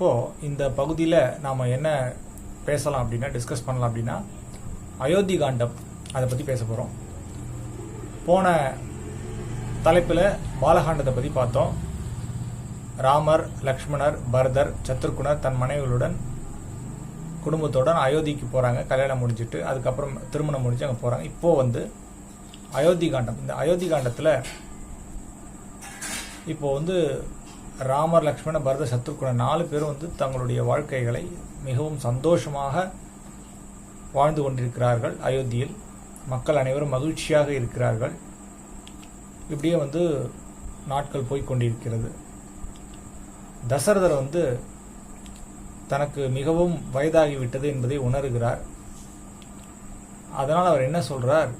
இப்போது இந்த பகுதியில் நாம் என்ன பேசலாம் அப்படின்னா டிஸ்கஸ் பண்ணலாம் அப்படின்னா அயோத்தி காண்டம் அதை பற்றி பேச போகிறோம் போன தலைப்பில் பாலகாண்டத்தை பற்றி பார்த்தோம். ராமர் லக்ஷ்மணர் பரதர் சத்ருகுணர் தன் மனைவிகளுடன் குடும்பத்துடன் அயோத்திக்கு போகிறாங்க கல்யாணம் முடிஞ்சிட்டு அதுக்கப்புறம் திருமணம் முடிஞ்சு அங்கே போகிறாங்க இப்போது வந்து அயோத்தி காண்டம் இந்த அயோத்தி காண்டத்தில் இப்போ வந்து ராமர் லக்ஷ்மண பரத சத்ருகுண நாலு பேரும் வந்து தங்களுடைய வாழ்க்கைகளை மிகவும் சந்தோஷமாக வாழ்ந்து கொண்டிருக்கிறார்கள். அயோத்தியில் மக்கள் அனைவரும் மகிழ்ச்சியாக இருக்கிறார்கள். இப்படியே வந்து நாட்கள் போய்க் கொண்டிருக்கிறது தசரதர் வந்து தனக்கு மிகவும் வயதாகிவிட்டது என்பதை உணர்கிறார். அதனால் அவர் என்ன சொல்கிறார்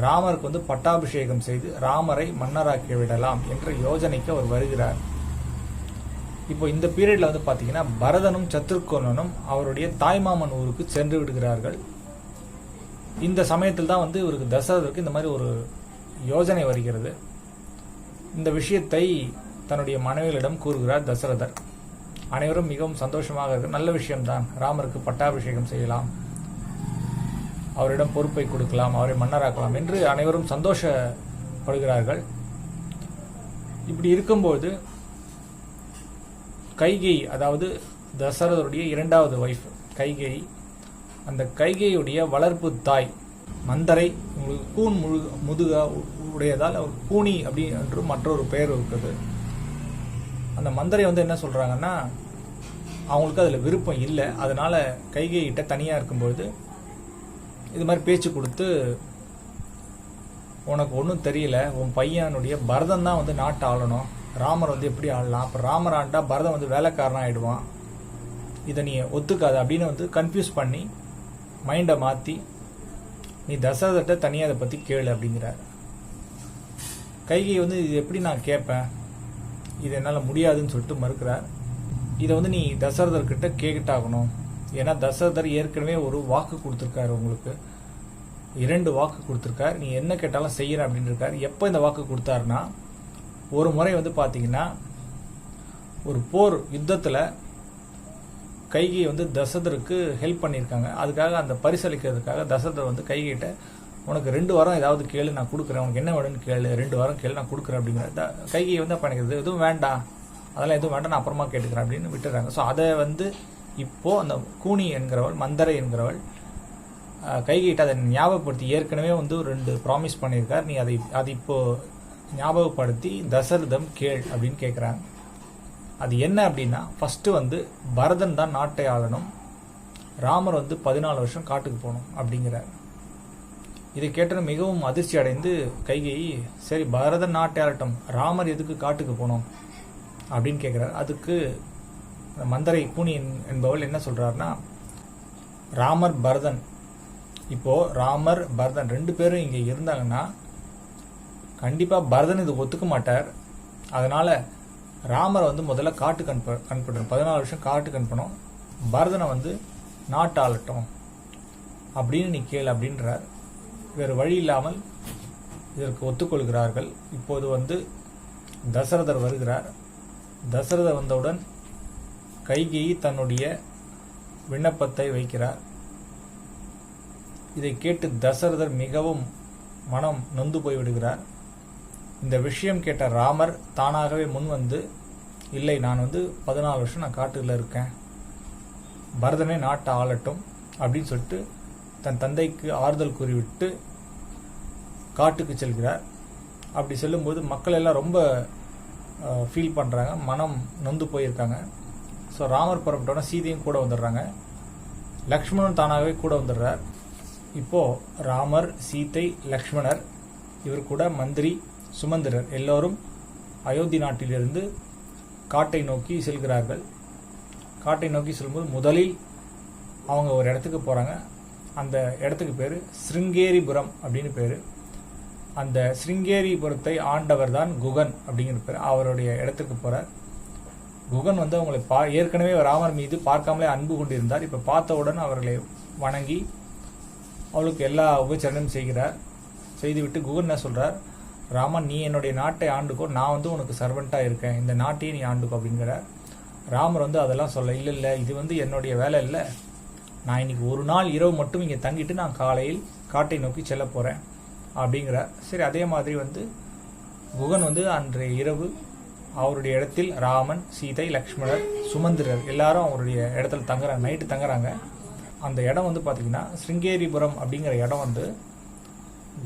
ராமருக்கு வந்து பட்டாபிஷேகம் செய்து ராமரை மன்னராக்கி விடலாம் என்ற யோஜனைக்கு அவர் வருகிறார். இப்போ இந்த பீரியட்ல வந்து பாத்தீங்கன்னா பரதனும் சத்ருகோணனும் அவருடைய தாய்மாமன் ஊருக்கு சென்று விடுகிறார்கள். இந்த சமயத்தில் தான் வந்து இவருக்கு தசரதருக்கு இந்த மாதிரி ஒரு யோஜனை வருகிறது. இந்த விஷயத்தை தன்னுடைய மனைவிகளிடம் கூறுகிறார் தசரதர். அனைவரும் மிகவும் சந்தோஷமாக இருக்கு. நல்ல விஷயம்தான். ராமருக்கு பட்டாபிஷேகம் செய்யலாம். அவரிடம் பொறுப்பை கொடுக்கலாம் அவரை மன்னராக்கலாம் என்று அனைவரும் சந்தோஷப்படுகிறார்கள். இப்படி இருக்கும்போது கைகை அதாவது தசரதருடைய இரண்டாவது ஒய்ஃப் கைகை அந்த கைகையுடைய வளர்ப்பு தாய் மந்தரை உங்களுக்கு கூன் முழு முதுக உடையதால் அவர் கூனி அப்படி என்று மற்றொரு பெயர் இருக்குது. அந்த மந்தரை வந்து என்ன சொல்கிறாங்கன்னா அவங்களுக்கு அதில் விருப்பம் இல்லை அதனால் கைகைகிட்ட தனியாக இருக்கும்பொழுது இது மாதிரி பேச்சு கொடுத்து உனக்கு ஒன்றும் தெரியல உன் பையனுடைய பரதம் தான் வந்து நாட்டை ஆளணும். ராமர் வந்து எப்படி ஆளலாம்? அப்போ ராமர் ஆண்டா பரதம் வந்து வேலைக்காரன் ஆகிடுவான் இதை நீ ஒத்துக்காது. அப்படின்னு வந்து கன்ஃபியூஸ் பண்ணி மைண்டை மாற்றி நீ தசரதத்தை தனியாக அதை பற்றி கேளு அப்படிங்கிறார். கைகை வந்து இது எப்படி நான் கேட்பேன்? இது என்னால் முடியாதுன்னு சொல்லிட்டு மறுக்கிறார். இதை வந்து நீ தசரதர்கிட்ட கேட்டாகணும் ஏன்னா தசரதர் ஏற்கனவே ஒரு வாக்கு கொடுத்துருக்காரு உங்களுக்கு. இரண்டு வாக்கு கொடுத்துருக்காரு. நீ என்ன கேட்டாலும் செய்யற அப்படின்னு இருக்காரு எப்போ இந்த வாக்கு கொடுத்தாருன்னா ஒரு முறை வந்து பார்த்தீங்கன்னா ஒரு போர் யுத்தத்தில் கைகை வந்து தசரதருக்கு ஹெல்ப் பண்ணியிருக்காங்க. அதுக்காக அந்த பரிசளிக்கிறதுக்காக தசரதர் வந்து கைகிட்ட உனக்கு ரெண்டு வாரம் ஏதாவது கேளு நான் கொடுக்குறேன். உனக்கு என்ன வேணும்னு கேளு. ரெண்டு வாரம் கேளு நான் கொடுக்குறேன் அப்படிங்கிற த- வந்து அப்போ எனக்கு எதுவும் வேண்டாம். அதெல்லாம் எதுவும் வேண்டாம். நான் அப்புறமா கேட்டுக்கிறேன் அப்படின்னு விட்டுறாங்க. ஸோ அதை வந்து இப்போ அந்த கூனி என்கிறவள் மந்தரை என்கிறவள் அஹ், கைகிட்ட அதை ஞாபகப்படுத்தி ஏற்கனவே வந்து ரெண்டு ப்ராமிஸ் பண்ணியிருக்கார். நீ அதை அது இப்போ ஞாபகப்படுத்தி தசரதம் கேள் அப்படின்னு கேட்குறாங்க அது என்ன அப்படின்னா ஃபஸ்ட்டு வந்து பரதன் தான் நாட்டை ஆளணும். ராமர் வந்து பதினாலு வருஷம் காட்டுக்கு போகணும் அப்படிங்கிறார். இதை கேட்டதும் மிகவும் அதிர்ச்சி அடைந்து கைகை சரி பரதன் நாட்டை ஆளட்டும். ராமர் எதுக்கு காட்டுக்கு போனோம் அப்படின்னு கேட்குறாரு அதுக்கு மந்தரை பூனி என்பவள் என்ன சொல்கிறாருன்னா ராமர் பரதன். இப்போது ராமர் பரதன் ரெண்டு பேரும் இங்கே இருந்தாங்கன்னா கண்டிப்பாக பரதன் இது ஒத்துக்க மாட்டார். அதனால் ராமரை வந்து முதல்ல காட்டுக்கு அனுப்ப அனுப்பிடணும் பதினாலு வருஷம் காட்டுக்கு அனுப்பணும் பரதனை வந்து நாட்டாளட்டும். அப்படின்னு நீ கேள் அப்படின்றார். வேறு வழி இல்லாமல் இதற்கு ஒத்துக்கொள்கிறார்கள். இப்போது வந்து தசரதர் வருகிறார். தசரதர் வந்தவுடன் கைகேயி தன்னுடைய விண்ணப்பத்தை வைக்கிறார். இதை கேட்டு தசரதர் மிகவும் மனம் நொந்து போய்விடுகிறார். இந்த விஷயம் கேட்ட ராமர் தானாகவே முன் வந்து இல்லை நான் வந்து பதினாலு வருஷம் நான் காட்டில் இருக்கேன். பரதனே நாட்டை ஆளட்டும் அப்படின்னு சொல்லிட்டு தன் தந்தைக்கு ஆறுதல் கூறிவிட்டு காட்டுக்கு செல்கிறார். அப்படி செல்லும்போது மக்கள் எல்லாம் ரொம்ப ஃபீல் பண்ணுறாங்க மனம் நொந்து போயிருக்காங்க. ஸோ ராமர் புறப்பட்டோன்னா சீதையும் கூட வந்துடுறாங்க. லக்ஷ்மணன் தானாகவே கூட வந்துடுறார். இப்போது ராமர் சீதை லக்ஷ்மணர் இவர் கூட மந்திரி சுமந்திரர் எல்லோரும் அயோத்தி நாட்டிலிருந்து காட்டை நோக்கி செல்கிறார்கள். காட்டை நோக்கி செல்லும்போது முதலில் அவங்க ஒரு இடத்துக்கு போகிறாங்க அந்த இடத்துக்கு பேர் சிருங்கேரிபுரம் அப்படின்னு பேர். அந்த ஸ்ருங்கேரிபுரத்தை ஆண்டவர் தான் குகன் அப்படிங்கிற பேர். அவருடைய இடத்துக்கு போகிறார் குகன் வந்து அவங்களை பா ஏற்கனவே ராமர் மீது பார்க்காமலே அன்பு கொண்டிருந்தார். இப்போ பார்த்தவுடன் அவர்களை வணங்கி அவளுக்கு எல்லா உபச்சரணையும் செய்கிறார். செய்துவிட்டு குகன் என்ன சொல்றார்? ராமன் நீ என்னுடைய நாட்டை ஆண்டுக்கோ நான் வந்து உனக்கு சர்வெண்ட்டாக இருக்கேன். இந்த நாட்டையே நீ ஆண்டுக்கோ அப்படிங்கிறார். ராமர் வந்து அதெல்லாம் சொல்ல இல்லை இல்லை இது வந்து என்னுடைய வேலை இல்லை. நான் இன்னைக்கு ஒரு நாள் இரவு மட்டும் இங்கே தங்கிட்டு நான் காலையில் காட்டை நோக்கி செல்ல போகிறேன் அப்படிங்கிறார். சரி அதே மாதிரி வந்து குகன் வந்து அன்றைய இரவு அவருடைய இடத்தில் ராமன் சீதை லக்ஷ்மணர் சுமந்திரர் எல்லாரும் அவருடைய இடத்துல தங்குறாங்க நைட்டு தங்குறாங்க. அந்த இடம் வந்து பார்த்திங்கன்னா சிருங்கேரிபுரம் அப்படிங்கிற இடம் வந்து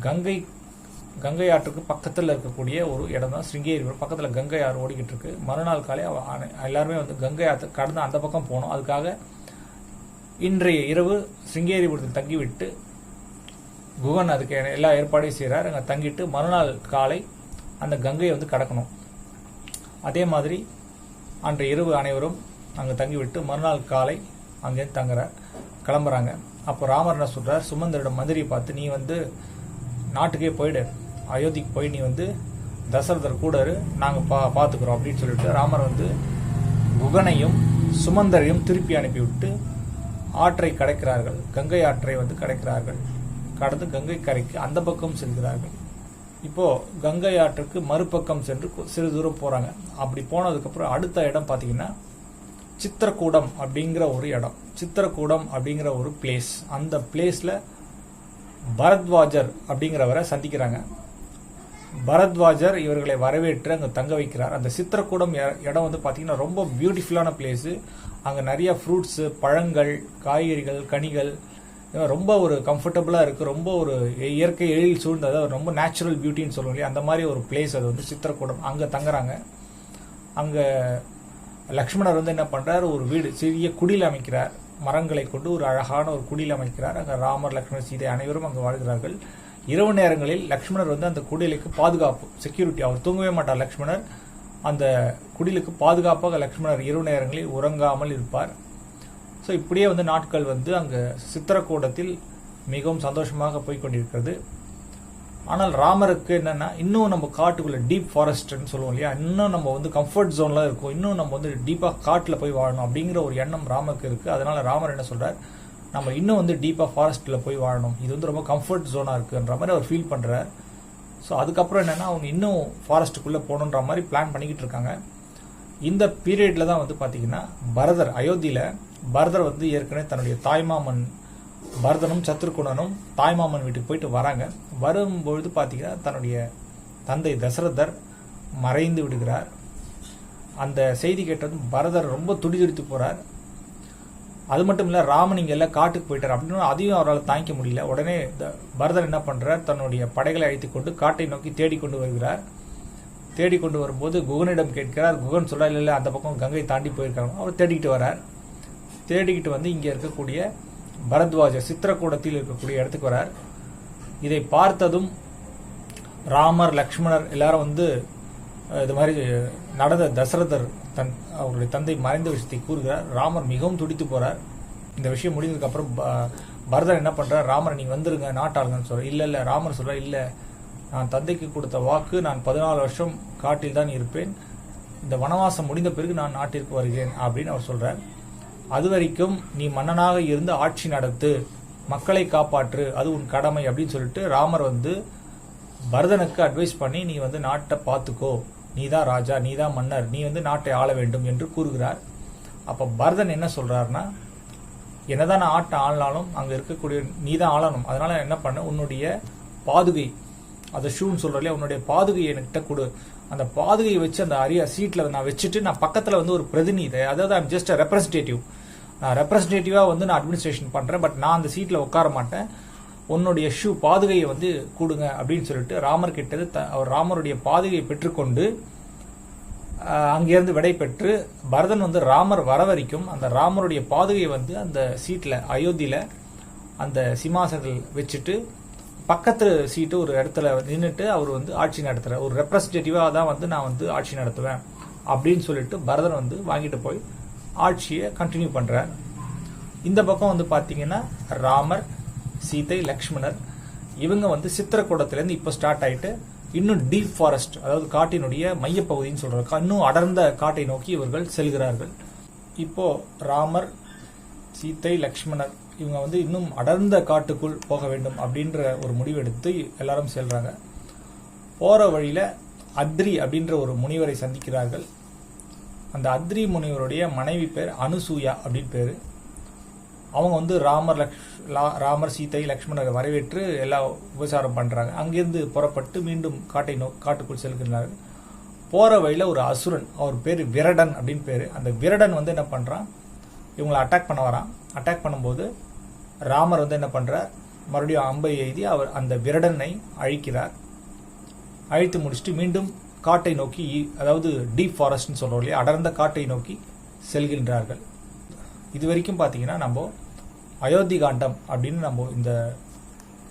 கங்கை கங்கை ஆற்றுக்கு பக்கத்தில் இருக்கக்கூடிய ஒரு இடம் தான் சிருங்கேரிபுரம். பக்கத்தில் கங்கை ஆறு ஓடிக்கிட்டு இருக்கு. மறுநாள் காலை எல்லாருமே வந்து கங்கை ஆற்று கடந்து அந்த பக்கம் போனோம். அதுக்காக இன்றைய இரவு சிருங்கேரிபுரத்தில் தங்கிவிட்டு குகன் அதுக்கு எல்லா ஏற்பாடையும் செய்கிறார் அங்கே தங்கிட்டு மறுநாள் காலை அந்த கங்கையை வந்து கடக்கணும். அதே மாதிரி அன்றைய இரவு அனைவரும் அங்கே தங்கிவிட்டு மறுநாள் காலை அங்கே தங்குற கிளம்புறாங்க. அப்போ ராமர் என்ன சொல்கிறார் சுமந்தரிடம் மந்திரியை பார்த்து நீ வந்து நாட்டுக்கே போயிடு. அயோத்திக்கு போய் நீ வந்து தசரதர் கூடரு நாங்கள் பா பார்த்துக்குறோம் அப்படின்னு சொல்லிட்டு ராமர் வந்து குகனையும் சுமந்தரையும் திருப்பி அனுப்பிவிட்டு ஆற்றை கடக்கிறார்கள். கங்கை ஆற்றை வந்து கடக்கிறார்கள். கடந்து கங்கை கரைக்கு அந்த பக்கம் செல்கிறார்கள். இப்போ கங்கை ஆற்றுக்கு மறுபக்கம் சென்று சிறு தூரம் போறாங்க. அப்படி போனதுக்கப்புறம் அடுத்த இடம் பார்த்தீங்கன்னா சித்திரக்கூடம் அப்படிங்கிற ஒரு இடம். சித்திரக்கூடம் அப்படிங்கிற ஒரு பிளேஸ் அந்த பிளேஸ்ல பரத்வாஜர் அப்படிங்கிறவரை சந்திக்கிறாங்க. பரத்வாஜர் இவர்களை வரவேற்று அங்கே தங்க வைக்கிறார். அந்த சித்திரக்கூடம் இடம் வந்து பார்த்தீங்கன்னா ரொம்ப பியூட்டிஃபுல்லான பிளேஸு அங்கே நிறைய ஃப்ரூட்ஸு பழங்கள் காய்கறிகள் கனிகள் ரொம்ப ஒரு கம்ஃபர்டபுளாக இருக்குது ரொம்ப ஒரு இயற்கை எழில் சூழ்ந்த அதாவது ரொம்ப நேச்சுரல் பியூட்டின்னு சொல்லுவோம் இல்லையா? அந்த மாதிரி ஒரு பிளேஸ் அது வந்து சித்திரக்கூடம். அங்கே தங்குறாங்க. அங்கே லக்ஷ்மணர் வந்து என்ன பண்ணுறார் ஒரு வீடு சிறிய குடியில் அமைக்கிறார். மரங்களை கொண்டு ஒரு அழகான ஒரு குடியில் அமைக்கிறார். அங்கே ராமர் லக்ஷ்மணர் சீதை அனைவரும் அங்கே வாழ்கிறார்கள். இரவு நேரங்களில் லக்ஷ்மணர் வந்து அந்த குடிலுக்கு பாதுகாப்பு செக்யூரிட்டி அவர் தூங்கவே மாட்டார் லக்ஷ்மணர். அந்த குடிலுக்கு பாதுகாப்பாக லக்ஷ்மணர் இரவு நேரங்களில் உறங்காமல் இருப்பார். ஸோ இப்படியே வந்து நாட்கள் வந்து அங்கே சித்திரக்கூடத்தில் மிகவும் சந்தோஷமாக போய்கொண்டிருக்கிறது ஆனால் ராமருக்கு என்னென்னா இன்னும் நம்ம காட்டுக்குள்ளே டீப் ஃபாரஸ்ட்னு சொல்லுவோம் இல்லையா? இன்னும் நம்ம வந்து கம்ஃபர்ட் ஜோனில் இருக்கும். இன்னும் நம்ம வந்து டீப்பாக காட்டில் போய் வாழணும் அப்படிங்கிற ஒரு எண்ணம் ராமருக்கு இருக்குது அதனால் ராமர் என்ன சொல்கிறார் நம்ம இன்னும் வந்து டீப்பாக ஃபாரஸ்ட்டில் போய் வாழணும். இது வந்து ரொம்ப கம்ஃபர்ட் ஜோனாக இருக்குன்ற மாதிரி அவர் ஃபீல் பண்ணுறார் ஸோ அதுக்கப்புறம் என்னென்னா அவங்க இன்னும் ஃபாரஸ்ட்டுக்குள்ளே போகணுன்ற மாதிரி பிளான் பண்ணிக்கிட்டு இருக்காங்க. இந்த பீரியடில் தான் வந்து பார்த்திங்கன்னா பரதர் அயோத்தியில் பரதர் வந்து ஏற்கனவே தன்னுடைய தாய்மாமன் பரதனும் சத்ருகுணனும் தாய்மாமன் வீட்டுக்கு போயிட்டு வராங்க. வரும்பொழுது பார்த்தீங்கன்னா தன்னுடைய தந்தை தசரதர் மறைந்து விடுகிறார். அந்த செய்தி கேட்டதும் பரதர் ரொம்ப துடிதுடித்து போகிறார் அது மட்டும் இல்லை ராமன் இங்கே எல்லாம் காட்டுக்கு போயிட்டார். அப்படின்னு அதையும் அவரால் தாங்கிக்க முடியல. உடனே த- பரதர் என்ன பண்ணுறார் தன்னுடைய படைகளை அழைத்துக் கொண்டு காட்டை நோக்கி தேடிக்கொண்டு வருகிறார். தேடிக்கொண்டு வரும்போது குகனிடம் கேட்கிறார். குகன் சொல்ல இல்லை அந்த பக்கம் கங்கை தாண்டி போயிருக்காங்க. அவர் தேடிக்கிட்டு வரார். தேடிக்கிட்டு வந்து இங்கே இருக்கக்கூடிய பரத்வாஜ சித்திரக்கூடத்தில் இருக்கக்கூடிய இடத்துக்கு வரார். இதை பார்த்ததும் ராமர் லக்ஷ்மணர் எல்லாரும் வந்து இது மாதிரி நடந்த தசரதர் தன் அவருடைய தந்தை மறைந்த விஷயத்தை கூறுகிறார். ராமர் மிகவும் துடித்து போறார். இந்த விஷயம் முடிந்ததுக்கு அப்புறம் ப- பரதர் என்ன பண்றார்? ராமர் நீ வந்துருங்க நாட்டாளுங்கன்னு சொல்ற இல்ல இல்ல. ராமர் சொல்ற இல்ல. நான் தந்தைக்கு கொடுத்த வாக்கு நான் பதினாலு வருஷம் காட்டில் தான் இருப்பேன். இந்த வனவாசம் முடிந்த பிறகு நான் நாட்டிற்கு வருகிறேன் அப்படின்னு அவர் சொல்றார். அது வரைக்கும் நீ மன்னனாக இருந்து ஆட்சி நடத்து மக்களை காப்பாற்று அது உன் கடமை அப்படின்னு சொல்லிட்டு ராமர் வந்து பரதனுக்கு அட்வைஸ் பண்ணி நீ வந்து நாட்டை பார்த்துக்கோ. நீ தான் ராஜா நீ தான் மன்னர் நீ வந்து நாட்டை ஆள வேண்டும் என்று கூறுகிறார். அப்போ பரதன் என்ன சொல்றாருன்னா என்னதான் நான் ஆட்டை ஆளாலும் அங்கே இருக்கக்கூடிய நீ தான் ஆளணும். அதனால் என்ன பண்ண உன்னுடைய பாதுகை அதை ஷூன்னு சொல்றல உன்னுடைய பாதுகையை என்கிட்ட கொடு. அந்த பாதுகையை வச்சு அந்த அரிய சீட்டில் நான் வச்சுட்டு நான் பக்கத்தில் வந்து ஒரு பிரதிநிதி அதாவது ஐம் ஜஸ்ட் ரெப்ரஸன்டேட்டிவ் நான் ரெப்ரஸன்டேட்டிவாக வந்து நான் அட்மினிஸ்ட்ரேஷன் பண்ணுறேன் பட் நான் அந்த சீட்டில் உட்கார மாட்டேன். உன்னுடைய ஷூ பாதுகையை வந்து கொடுங்க அப்படின்னு சொல்லிட்டு ராமர் கிட்டது த- அவர் ராமருடைய பாதுகையை பெற்றுக்கொண்டு அங்கேருந்து விடை பெற்று பரதன் வந்து ராமர் வர வரைக்கும் அந்த ராமருடைய பாதுகையை வந்து அந்த சீட்டில் அயோத்தியில் அந்த சிம்மாசனத்தில் வச்சுட்டு பக்கத்து சீட்டு ஒரு இடத்துல நின்றுட்டு அவர் வந்து ஆட்சி நடத்துறார். ஒரு ரெப்ரஸன்டேட்டிவாக தான் வந்து நான் வந்து ஆட்சி நடத்துவேன் அப்படின்னு சொல்லிட்டு பரதன் வந்து வாங்கிட்டு போய் ஆட்சியை கண்டினியூ பண்ணுறார் இந்த பக்கம் வந்து பார்த்தீங்கன்னா ராமர் சீதை லக்ஷ்மணர் இவங்க வந்து சித்திரக்கூடத்துலேருந்து இப்போ ஸ்டார்ட் ஆகிட்டு இன்னும் டீப் ஃபாரஸ்ட் அதாவது காட்டினுடைய மையப்பகுதின்னு சொல்கிறாங்க இன்னும் அடர்ந்த காட்டை நோக்கி இவர்கள் செல்கிறார்கள். இப்போது ராமர் சீத்தை லக்ஷ்மணர் இவங்க வந்து இன்னும் அடர்ந்த காட்டுக்குள் போக வேண்டும் அப்படின்ற ஒரு முடிவெடுத்து எல்லாரும் செல்கிறாங்க போகிற வழியில் அத்ரி அப்படின்ற ஒரு முனிவரை சந்திக்கிறார்கள். அந்த அத்ரி முனிவருடைய மனைவி பேர் அனுசூயா அப்படின்னு பேர். அவங்க வந்து ராமர் லக்ஷ் லா- ராமர் சீதை லக்ஷ்மணரை வரவேற்று எல்லா உபசாரம் பண்ணுறாங்க அங்கிருந்து புறப்பட்டு மீண்டும் காட்டை நோ காட்டுக்குள் செல்கிறார்கள் போகிற வழியில் ஒரு அசுரன் அவர் பேர் விரடன் அப்படின்னு பேர். அந்த விரடன் வந்து என்ன பண்ணுறான் இவங்களை அட்டாக் பண்ண வரான். அட்டாக் பண்ணும்போது ராமர் வந்து என்ன பண்ணுறார் மறுபடியும் அம்பை எழுதி அவர் அந்த விரடனை அழிக்கிறார். அழித்து முடிச்சுட்டு மீண்டும் காட்டை நோக்கி அதாவது டீப் ஃபாரஸ்ட்னு சொல்றோம் இல்லையா அடர்ந்த காட்டை நோக்கி செல்கின்றார்கள். இது வரைக்கும் பார்த்தீங்கன்னா நம்ம அயோத்தி காண்டம் அப்படின்னு நம்ம இந்த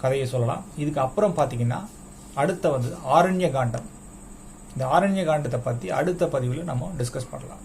கதையை சொல்லலாம். இதுக்கு அப்புறம் பார்த்தீங்கன்னா அடுத்த வந்து ஆரண்ய காண்டம் இந்த ஆரண்ய காண்டத்தை பற்றி அடுத்த பதிவில் நம்ம டிஸ்கஸ் பண்ணலாம்.